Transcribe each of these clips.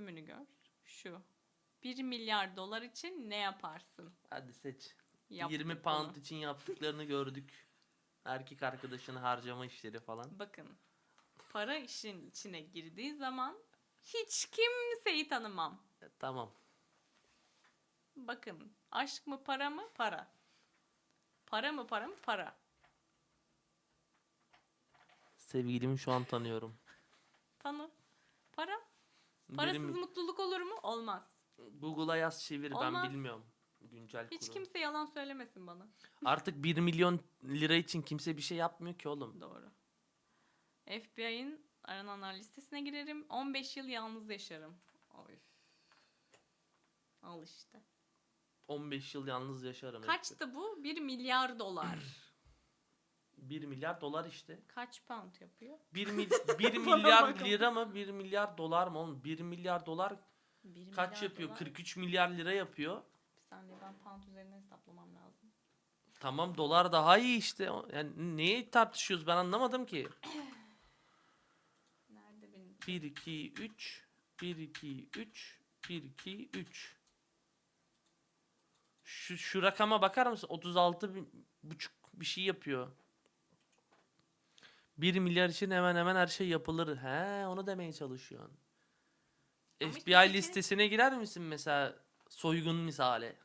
tümünü gör. Şu. 1 milyar dolar için ne yaparsın? Hadi seç. Yaptık 20 bunu. pound için yaptıklarını gördük. Erkek arkadaşını harcama işleri falan. Bakın. Para işin içine girdiği zaman hiç kimseyi tanımam. E, tamam. Bakın. Aşk mı para mı? Para. Para mı para mı? Para. Sevgilimi şu an tanıyorum. Tanı. Para. Parasız Benim- mutluluk olur mu? Olmaz. Google'a yaz çevir ben Olmaz. bilmiyorum. Güncel Hiç kuru. kimse yalan söylemesin bana. Artık 1 milyon lira için kimse bir şey yapmıyor ki oğlum. Doğru. FBI'nin arananlar listesine girerim. 15 yıl yalnız yaşarım. Oy. Al işte. 15 yıl yalnız yaşarım. Kaçtı bu? 1 milyar dolar. 1 milyar dolar işte. Kaç pound yapıyor? 1, mil, 1 Bana milyar lira mı 1 milyar dolar mı oğlum? 1 milyar dolar 1 kaç milyar yapıyor? dolar. 43 milyar lira yapıyor. Bir saniye ben pound üzerinden hesaplamam lazım. Tamam dolar daha iyi işte. Yani neyi tartışıyoruz ben anlamadım ki. Nerede benim? 1 2 3 1 2 3 1 2 3 Şu şu rakama bakar mısın? 36 bin- buçuk bir şey yapıyor. 1 milyar için hemen hemen her şey yapılır. He, onu demeye çalışıyorsun. Ama işte FBI Türkiye'nin- listesine girer misin mesela soygun misali?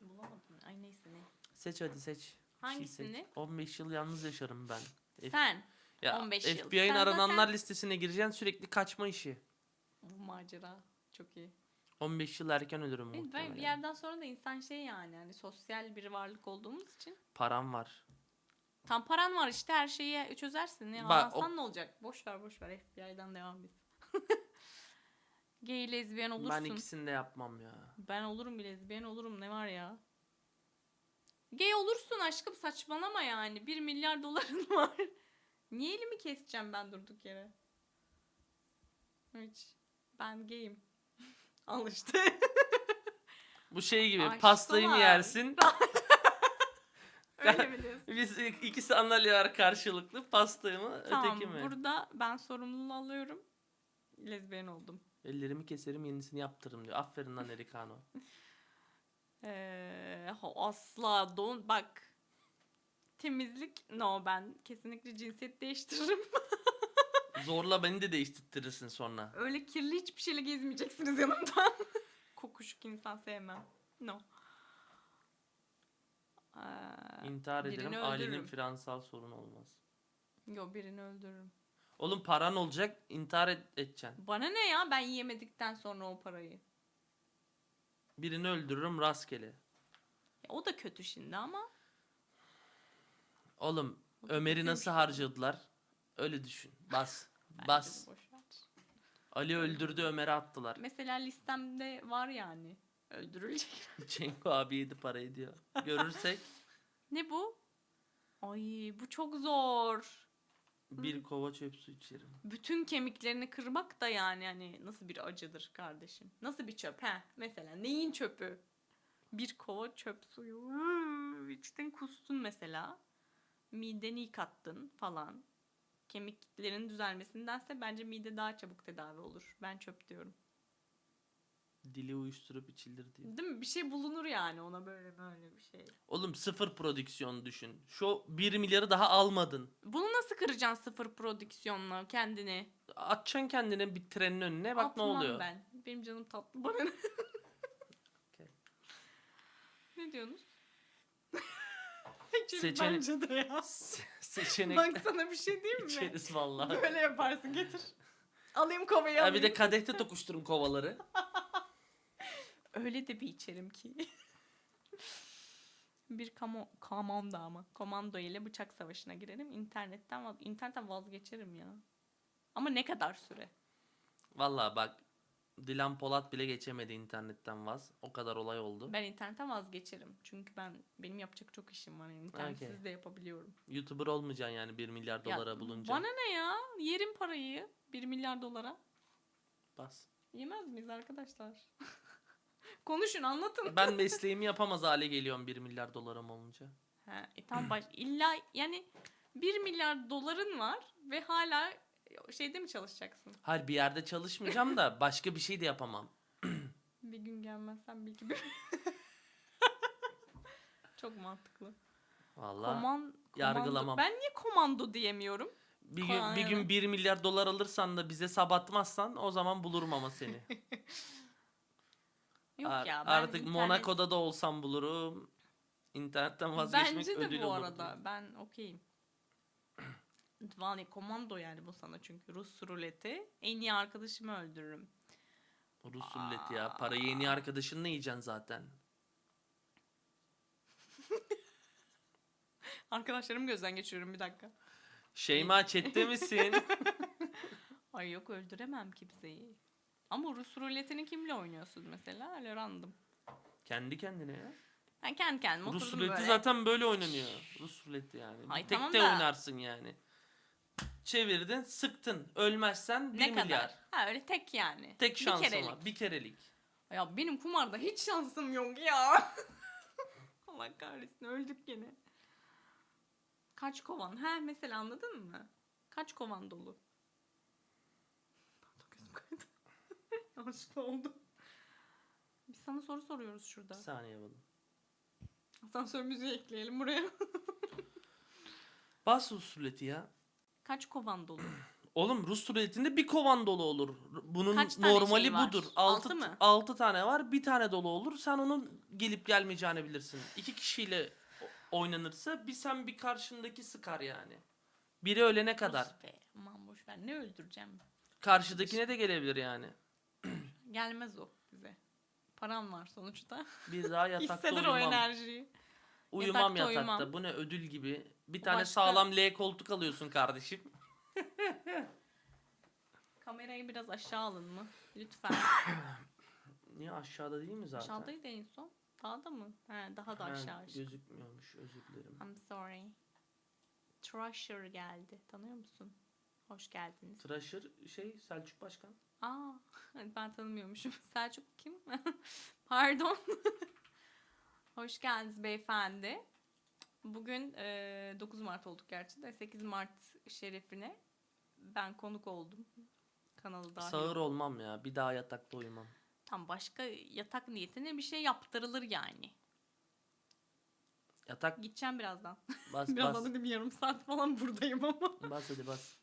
Bulamadım. Ay neyse ne. Seç hadi seç. Bir şey Hangisini? seç. 15 yıl yalnız yaşarım ben. F- Sen. Ya 15 yıl. FBI'nin Sen arananlar zaten- listesine gireceksin sürekli kaçma işi. Bu macera. Çok iyi. 15 yıl erken ölürüm Evet, muhtemelen. ben bir yerden sonra da insan şey yani hani sosyal bir varlık olduğumuz için Param var. tam paran var işte her şeyi çözersin. Ya Bak, o- ne olacak? Boş ver boş ver FBI'dan devam et. Gay lezbiyen olursun. Ben Ben, ikisini de yapmam ya. olurum bir lezbiyen olurum ne var ya? Gay olursun aşkım saçmalama yani. 1 milyar doların var. Niye elimi keseceğim ben durduk yere? Hiç. Ben gayim. Al işte. Bu şey gibi Aşkı pastayı mı yersin? Öyle mi diyorsun? Biz iki sandalye var karşılıklı. Pastayı mı Tamam öteki mi? burada ben sorumluluğu alıyorum. Lezbiyen oldum. Ellerimi keserim yenisini yaptırırım diyor. Aferin lan Erikano. Ee, asla don bak. Temizlik no ben kesinlikle cinsiyet değiştiririm. Zorla beni de değiştirtirsin sonra. Öyle kirli hiçbir şeyle gezmeyeceksiniz yanımdan. Kokuşuk insan sevmem. No. Ee, İntihar birini ederim. Ailenin öldürürüm. finansal sorun olmaz. yo birini öldürürüm. Oğlum paran olacak intihar et, edeceksin. Bana ne ya ben yiyemedikten sonra o parayı. Birini öldürürüm rastgele. Ya, o da kötü şimdi ama. Oğlum Ömer'i nasıl harcadılar? Öyle düşün. Bas. Bence de Bas. boş ver. Ali öldürdü Ömer'i attılar. Mesela listemde var yani. Öldürülecek. Cengo abi yedi para ediyor. Görürsek Ne bu? Ay bu çok zor. bir kova çöp su içerim. Bütün kemiklerini kırmak da yani hani nasıl bir acıdır kardeşim. Nasıl bir çöp he? Mesela neyin çöpü? Bir kova çöp suyu. Iıı, İçtin kustun mesela. Mideni yıkattın falan. Kemiklerin düzelmesindense bence mide daha çabuk tedavi olur. Ben çöp diyorum. Dili uyuşturup içilir diyor. Değil mi? Bir şey bulunur yani ona böyle böyle bir şey. Oğlum sıfır prodüksiyon düşün. Şu 1 milyarı daha almadın. Bunu nasıl kıracaksın sıfır prodüksiyonla kendini? Atacaksın kendine bir trenin önüne bak Atmam ne oluyor. ben. Benim canım tatlı bana ne? Okey. ne diyorsunuz? İçerim Seçenek- bence de ya. Se- Seçenek Bak sana bir şey diyeyim mi? içeriz vallahi. Böyle yaparsın getir. Alayım kovayı Ha alayım. bir de kadehte tokuşturun kovaları. Öyle de bir içerim ki. bir kamo komando ama. Komando ile bıçak savaşına girerim. İnternetten vaz internetten vazgeçerim ya. Ama ne kadar süre? Vallahi bak Dilan Polat bile geçemedi internetten vaz. O kadar olay oldu. Ben internetten vazgeçerim. Çünkü ben benim yapacak çok işim var. Yani internetsiz Okey. de yapabiliyorum. YouTuber olmayacaksın yani 1 milyar Ya, dolara bulunca. Bana ne ya? Yerim parayı. 1 milyar dolara. Bas. Yemez miyiz arkadaşlar? Konuşun anlatın. Ben mesleğimi yapamaz hale geliyorum 1 milyar dolarım olunca. He, e tam baş illa yani 1 milyar doların var ve hala şeyde mi çalışacaksın? Hayır bir yerde çalışmayacağım da başka bir şey de yapamam. Bir gün gelmezsen belki bir... Çok mantıklı. Vallahi Koman, yargılamam. Ben niye komando diyemiyorum? bir gün bir gün Aynen. 1 milyar dolar alırsan da bize sabatmazsan o zaman bulurum ama seni. Yok Ar- ya ben artık internet- Monaco'da da olsam bulurum. İnternetten vazgeçmek Bence de bu olur arada. diye. Ben okeyim. Vallahi komando yani bu sana çünkü Rus ruleti. En iyi arkadaşımı öldürürüm. Rus ruleti ya. Parayı yeni arkadaşınla yiyeceksin zaten. Arkadaşlarımı gözden geçiriyorum bir dakika. Şeyma chatte misin? Ay yok öldüremem kimseyi. Ama Rus ruletini kimle oynuyorsun mesela? Öyle random. Kendi kendine ya. Ben kendi kendime Rus oturdum ruleti böyle. zaten böyle oynanıyor. Rus ruleti yani. Ay Tek tamam de da- oynarsın yani. Çevirdin, sıktın. Ölmezsen 1 ne milyar. kadar? Ha öyle tek yani. Tek Bir şansın kerelik. var. Bir kerelik. Ya benim kumarda hiç şansım yok ya. Allah kahretsin öldük gene. Kaç kovan? Ha mesela anladın mı? Kaç kovan dolu? Pardon gözüm kaydı. Yanlışlıkla oldu. Biz sana soru soruyoruz Bir şurada. saniye yapalım. Asansör müziği ekleyelim buraya. Bas Rus ruleti ya. Kaç kovan dolu? Oğlum Rus ruletinde bir kovan dolu olur. Bunun Kaç tane normali şey var? budur. Altı 6 mı? 6 tane var. Bir tane dolu olur. Sen onun gelip gelmeyeceğini bilirsin. İki kişiyle o- oynanırsa bir sen bir karşındaki sıkar yani. Biri ölene kadar. Sus be. Aman boş ver. Ne öldüreceğim? Karşıdakine de gelebilir yani. Gelmez o bize. Param var sonuçta. Bir daha yatakta Hisseder o uyumam. enerjiyi. Uyumam Yatakta yatakta. uyumam. Bu ne ödül gibi. Bir tane başka- sağlam L koltuk alıyorsun kardeşim. Kamerayı biraz aşağı alın mı? Lütfen. Niye aşağıda değil mi zaten? Aşağıdaydı en son. Daha da mı? He, daha da Ha, aşağı. işte. gözükmüyormuş özür dilerim. I'm sorry. Trasher geldi. Tanıyor musun? Hoş geldiniz. Trasher şey Selçuk Başkan. Aa, ben tanımıyormuşum. Selçuk kim? Pardon. Hoş geldiniz beyefendi. Bugün e, 9 Mart olduk gerçi de 8 Mart şerefine ben konuk oldum. Kanalı dahil. Sağır olmam ya. Bir daha yatakta uyumam. Tam başka yatak niyetine bir şey yaptırılır yani. Yatak Gideceğim birazdan. bas birazdan bas. dedim yarım saat falan buradayım ama. Bas hadi bas.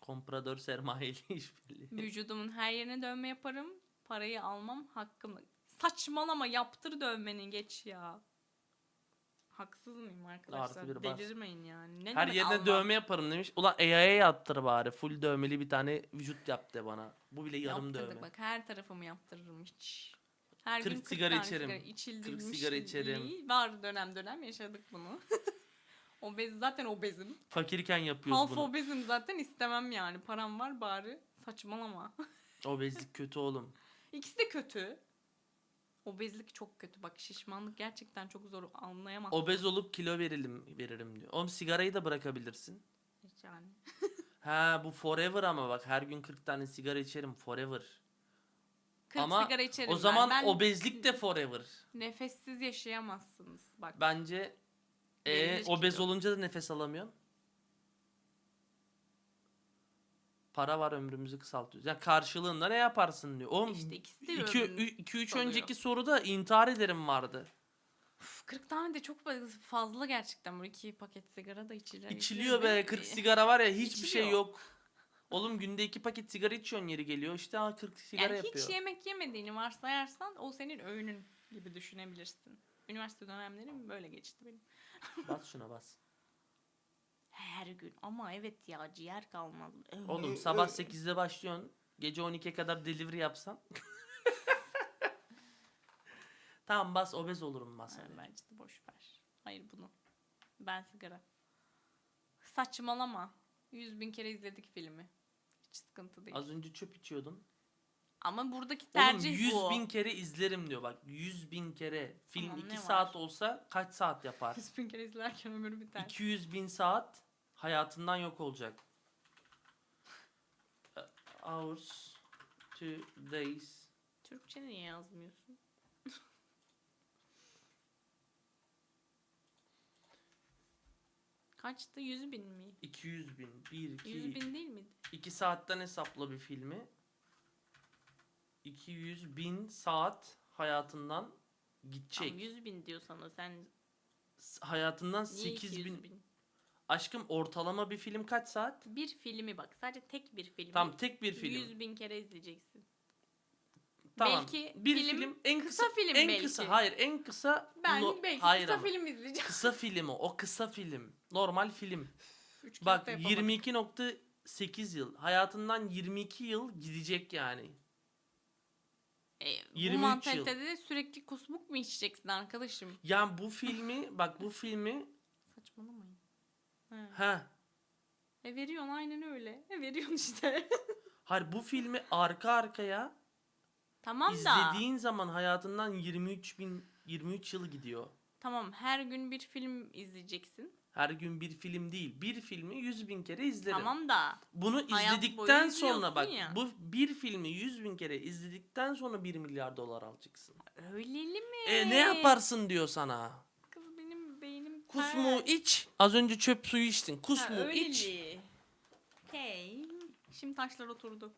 Kompradör sermayeli işbirliği. Vücudumun her yerine dövme yaparım. Parayı almam hakkım. Saçmalama yaptır dövmeni geç ya. Haksız mıyım arkadaşlar? Artı bir bas. Delirmeyin yani. Ne Her demek yerine dövme yaparım demiş. Ulan AI'ye yaptır bari. Full dövmeli bir tane vücut yap de bana. Bu bile yarım Yaptırdık dövme. bak her tarafımı yaptırırım hiç. Her 40 gün 40 sigara tane içerim. sigara içildirmiş. 40 sigara içerim. Var dönem dönem yaşadık bunu. Obez zaten obezim. Fakirken yapıyoruz Half bunu. obezim zaten istemem yani. Param var bari. Saçmalama. Obezlik kötü oğlum. İkisi de kötü. Obezlik çok kötü. Bak şişmanlık gerçekten çok zor anlayamazsın. Obez olup kilo verelim veririm diyor. Oğlum sigarayı da bırakabilirsin. yani. Ha bu forever ama bak her gün 40 tane sigara içerim forever. 40 Ama sigara içerim O ben. zaman ben obezlik de forever. nefessiz yaşayamazsınız. Bak Bence e, obez kilo- olunca da nefes alamıyorsun. Para var ömrümüzü kısaltıyoruz. Yani karşılığında ne yaparsın diyor. Oğlum işte ikisi de 2 3 kısalıyor. önceki soruda intihar ederim vardı. Üf, 40 tane de çok fazla gerçekten. Bu iki paket sigara da içilir. İçiliyor be 40 sigara var ya hiçbir şey İçiliyor. yok. Oğlum günde 2 paket sigara içiyorsun yeri geliyor. İşte ha 40 sigara Yani yapıyor. hiç yemek yemediğini varsayarsan o senin öğünün gibi düşünebilirsin. Üniversite dönemlerim böyle geçti benim. Bas şuna bas. Her gün ama evet ya ciğer kalmaz. Oğlum sabah 8'de başlıyorsun. Gece 12'ye kadar delivery yapsan. tamam bas obez olurum bas. Hadi. bence de boş ver. Hayır bunu. Ben sigara. Saçmalama. Yüz bin kere izledik filmi. Hiç sıkıntı değil. Az önce çöp içiyordun. Ama buradaki Oğlum tercih 100 bu. bin kere izlerim diyor bak. 100 bin kere. Film Tamam, 2 ne saat olsa kaç saat yapar? Yüz bin kere izlerken ömür biter. 200 bin saat hayatından yok olacak. Uh, Hours, two days. Türkçe niye yazmıyorsun? Kaçtı? 100 bin mi? 200 bin. 1, 2, 100 bin değil miydi? 2 saatten hesapla bir filmi. 200 bin saat hayatından gidecek. Tamam 100 bin diyor sana sen Hayatından niye 8 200 bin. bin? Aşkım ortalama bir film kaç saat? Bir filmi bak sadece tek bir filmi. Tam tek bir film. 100 bin kere izleyeceksin. Tamam. Belki bir film- film, en kısa kısa, film en belki. kısa hayır en kısa Ben no- belki hayır kısa ama. film izleyeceğim. kısa film o. Kısa film. Normal film. Üç Bak kere de yapamadım. 22.8 yıl. Hayatından 22 yıl gidecek yani. E, 23 bu mantalitede de sürekli kusmuk mu içeceksin arkadaşım? Yani bu filmi bak bu filmi Saçmalamayın. He. ha E veriyorsun aynen öyle. E veriyorsun işte. hayır bu filmi arka arkaya tamam da. izlediğin zaman hayatından 23 bin 23 yıl gidiyor. Tamam her gün bir film izleyeceksin. Her gün bir film değil. Bir filmi 100 bin kere izlerim. Tamam da. Bunu Hayat izledikten boyu sonra bak izliyorsun ya. bu bir filmi 100 bin kere izledikten sonra 1 milyar dolar alacaksın. Öyleli mi? E ne yaparsın diyor sana. Kusmu ters. iç. Az önce çöp suyu içtin. Ha, Kusmu iç. öyleli. Hey. Şimdi taşlar oturdu.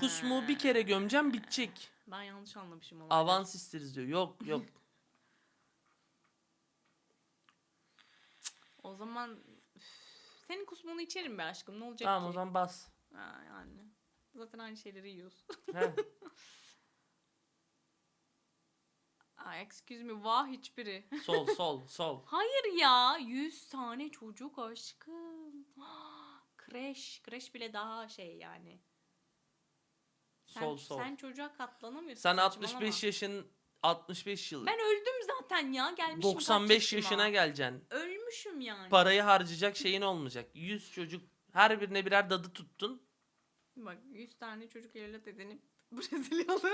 Kusmu bir kere gömeceğim bitecek. Ben yanlış anlamışım olayları. Avans isteriz diyor. Yok yok. O zaman üf, senin kusmunu içerim be aşkım. Ne olacak tamam ki? o zaman bas. Ha, yani. Zaten aynı şeyleri yiyoruz. Aa, excuse me. Vah hiçbiri. sol sol sol. Hayır ya. 100 tane çocuk aşkım. Kreş. Kreş bile daha şey yani. Sen, Sol sol. Sen çocuğa katlanamıyorsun. Sen saçmalama. 65 yaşın 65 yıl. Ben öldüm zaten ya. Gelmişim kaç 95 yaşıma. yaşına geleceksin. Ölmüşüm yani. Parayı harcayacak şeyin olmayacak. 100 çocuk her birine birer dadı tuttun. Bak 100 tane çocuk evlat edinip Brezilyalı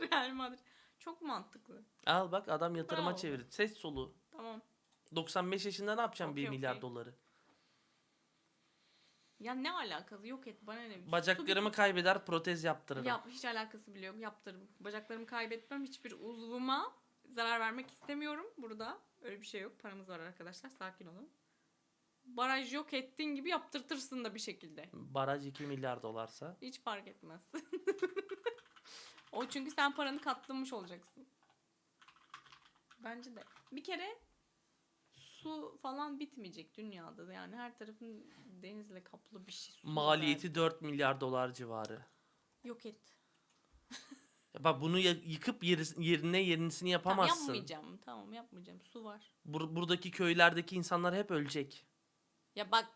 Real Madrid. Çok mantıklı. Al bak adam yatırıma Bravo. çevirdi. Ses solu. Tamam. 95 yaşında ne yapacağım 1 Okey, milyar okey. doları? Ya ne alakası yok et bana ne. Bacaklarımı kaybeder protez yaptırırım. Yap hiç alakası bile yok yaptırım. Bacaklarımı kaybetmem hiçbir uzvuma zarar vermek istemiyorum burada. Öyle bir şey yok. Paramız var arkadaşlar. Sakin olun. Baraj yok ettiğin gibi yaptırtırsın da bir şekilde. Baraj 2 milyar dolarsa. Hiç fark etmez. o çünkü sen paranı katlamış olacaksın. Bence de. Bir kere su falan bitmeyecek dünyada. Yani her tarafın denizle kaplı bir şey. su Maliyeti 4 milyar dolar civarı. var. Yok et. Ya Bak bunu ya- yıkıp yeri- yerine yenisini Tamam yapamazsın. yapmayacağım. Tamam yapmayacağım. Su var. Bur- buradaki köylerdeki insanlar hep ölecek. Ya bak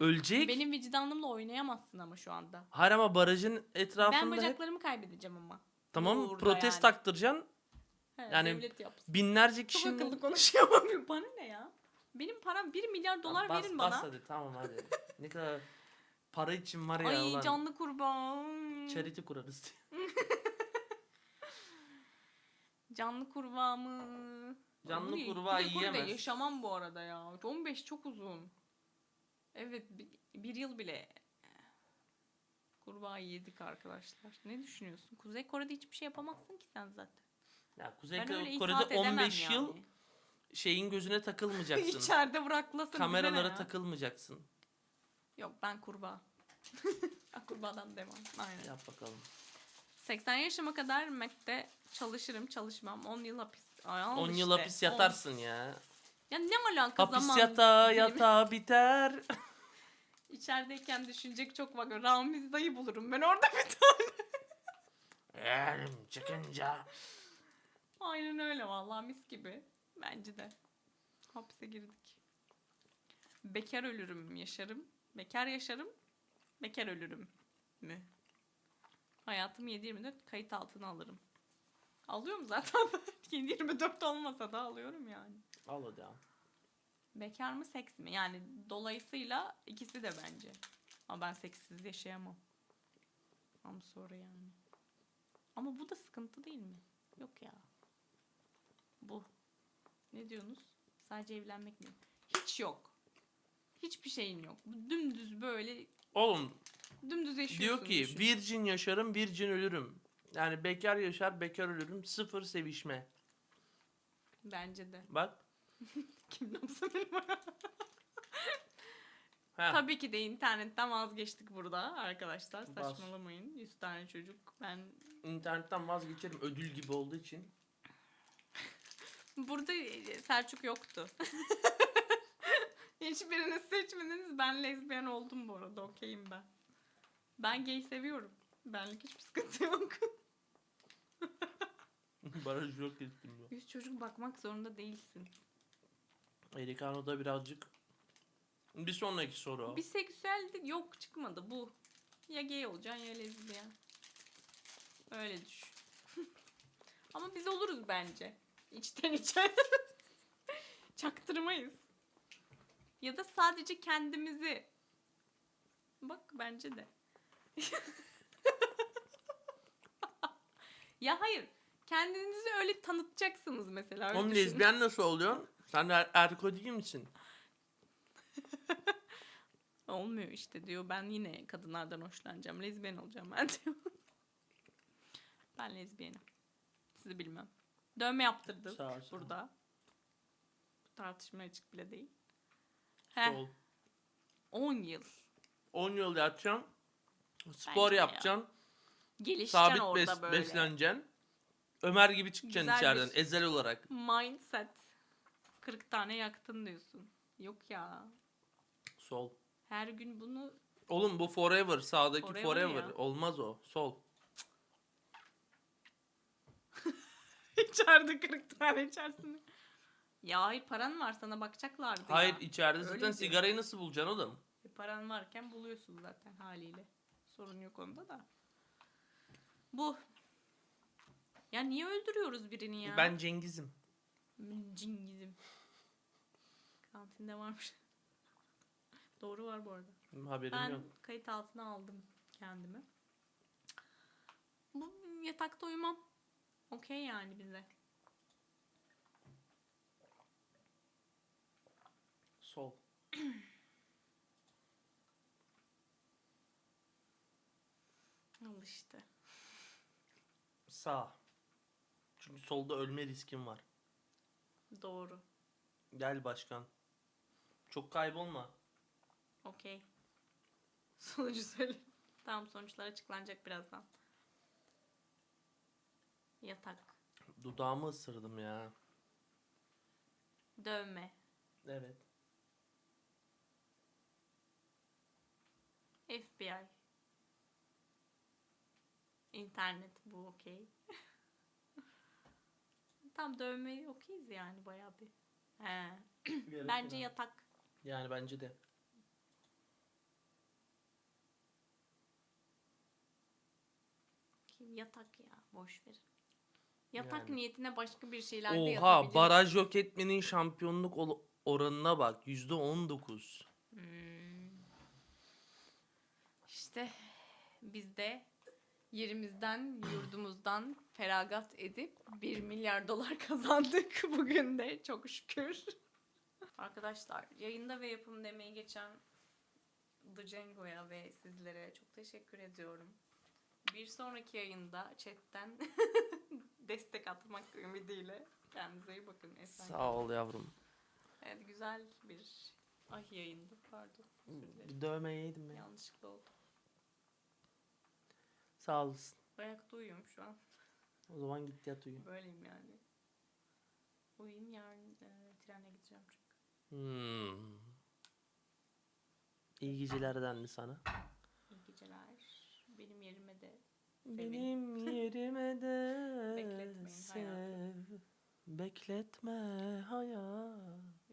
Ölecek. benim vicdanımla oynayamazsın ama şu anda. Hayır ama barajın Ben etrafında hep bacaklarımı kaybedeceğim ama. tamam Burada protest yani. taktıracaksın. He, Yani devlet yapsın. Binlerce Çok kişinin akıllı konuşuyor ama bana ne ya? Benim param 1 milyar dolar Bas- verin bas bana. hadi tamam hadi. ne kadar para için var ya Ay ulan. canlı kurban. Charity kurarız. Canlı kurbağa mı? Canlı kurbağa yiyemez. yaşamam bu arada ya. 15 çok uzun. Evet bir, bir yıl bile kurbağa yedik arkadaşlar. Ne düşünüyorsun? Kuzey Kore'de hiçbir şey yapamazsın ki sen zaten. Ya Kuzey Ben öyle Kore'de itaat edemem 15 yani. yıl şeyin gözüne takılmayacaksın. İçeride bıraklasın Kameralara ya. takılmayacaksın. Yok ben kurbağa. Kurbağadan devam. Aynen. Yap bakalım. 80 yaşıma kadar Mac'te çalışırım çalışmam. 10 yıl hapis. Ay, al 10 yıl işte. hapis yatarsın ya. On. Ya ne alaka Hapis zaman yatağı dilimi? yatağı biter. İçerideyken düşünecek çok var. Ramiz dayı bulurum ben orada bir tane. Eğerim çıkınca. Aynen öyle vallahi mis gibi. Bence de. Hapse girdik. Bekar ölürüm yaşarım. Bekar yaşarım. Bekar ölürüm mü? Hayatımı 7-24 kayıt altına alırım. Alıyorum zaten. 7-24 olmasa da alıyorum yani. Al hadi al. Bekar mı seks mi? Yani dolayısıyla ikisi de bence. Ama ben seksiz yaşayamam. Ama sonra yani. Ama bu da sıkıntı değil mi? Yok ya. Bu. Ne diyorsunuz? Sadece evlenmek mi? Hiç yok. Hiçbir şeyin yok. Dümdüz böyle Oğlum dümdüz yaşıyorsun. diyor ki düşün. virgin yaşarım virgin ölürüm. Yani bekar yaşar bekar ölürüm sıfır sevişme. Bence de. Bak Kim hayatım. Heh, Tabii ki de internetten vazgeçtik burada arkadaşlar. Bas. Saçmalamayın. 100 tane çocuk. Ben internetten vazgeçerim ödül gibi olduğu için. burada e, Selçuk yoktu. Hiçbirini seçmediniz. Ben lezbiyen oldum bu arada. Okeyim ben. Ben gay seviyorum. Benlik hiçbir sıkıntı yok. Baraj yok ettim ya. 100 çocuk bakmak zorunda değilsin. Americano'da birazcık. Bir sonraki soru. Biseksüel de yok çıkmadı bu. Ya gay olacaksın ya lezbiyen. Öyle düşün. Ama biz oluruz bence. İçten içe. Çaktırmayız. Ya da sadece kendimizi. Bak bence de. ya hayır. Kendinizi öyle tanıtacaksınız mesela. öyle Oğlum düşünün. lezbiyen nasıl oluyor? Sen er erko değil misin? Olmuyor işte diyor. Ben yine kadınlardan hoşlanacağım. Lezbiyen olacağım ben diyor. ben lezbiyenim. Sizi bilmem. Dövme yaptırdım Sağ ol, sağ ol. burada. Tartışmaya açık bile değil. Heh, Sol. 10 yıl. 10 yıl yatacaksın. Spor Bence ya. yapacaksın. Gelişeceksin Sabit orada bes- böyle. besleneceksin. Ömer gibi çıkacaksın Güzel içeriden. Ezel olarak. Mindset. 40 tane yaktın diyorsun. Yok ya. Sol. Her gün bunu Oğlum bu forever. Sağdaki Forever forever. ya. Olmaz o. Sol. içeride 40 tane içersin. Ya hayır paran var sana bakacaklardı Hayır ya. içeride zaten Öyleydi. sigarayı nasıl bulacaksın oğlum? E, paran varken buluyorsun zaten haliyle. Sorun yok onda da. Bu. Ya niye öldürüyoruz birini ya? Ben Cengiz'im. Cingizim. Kantinde varmış. Doğru var bu arada. Haberim Ben yok. kayıt altına aldım kendimi. Bu yatakta uyumam. Okey yani bize. Sol. Al işte. Sağ. Çünkü solda ölme riskim var. Doğru. Gel başkan. Çok kaybolma. Okey. Sonucu söyle. Tamam sonuçlar açıklanacak birazdan. Yatak. Dudağımı ısırdım ya. Dövme. Evet. FBI. İnternet bu okey. Tam dövme okeyiz yani bayağı bir. He. Bence yatak. Yani bence de. Ki Yatak ya boş ver. Yatak Yani. niyetine başka bir şeyler de Oha yatabiliriz. baraj yok etmenin şampiyonluk ol- oranına bak. Yüzde on dokuz. Hmm. İşte biz de yerimizden, yurdumuzdan feragat edip 1 milyar dolar kazandık bugün de çok şükür. Arkadaşlar yayında ve yapım demeyi geçen The Django'ya ve sizlere çok teşekkür ediyorum. Bir sonraki yayında chatten destek atmak ümidiyle kendinize iyi bakın. Esen Sağ ol yavrum. Evet güzel bir ay yayındı pardon. Bir dövme yedim ya. Yanlışlıkla oldu. Sağ olasın. Ayakta uyuyorum şu an. O zaman git yat uyu. Böyleyim yani. Uyuyayım yarın e, trenle gideceğim çünkü. Hmm. İyi gecelerden mi sana? İyi geceler. Benim yerime de sevin. Benim yerime de Bekletmeyin hayatı. sev. Bekletme hayat.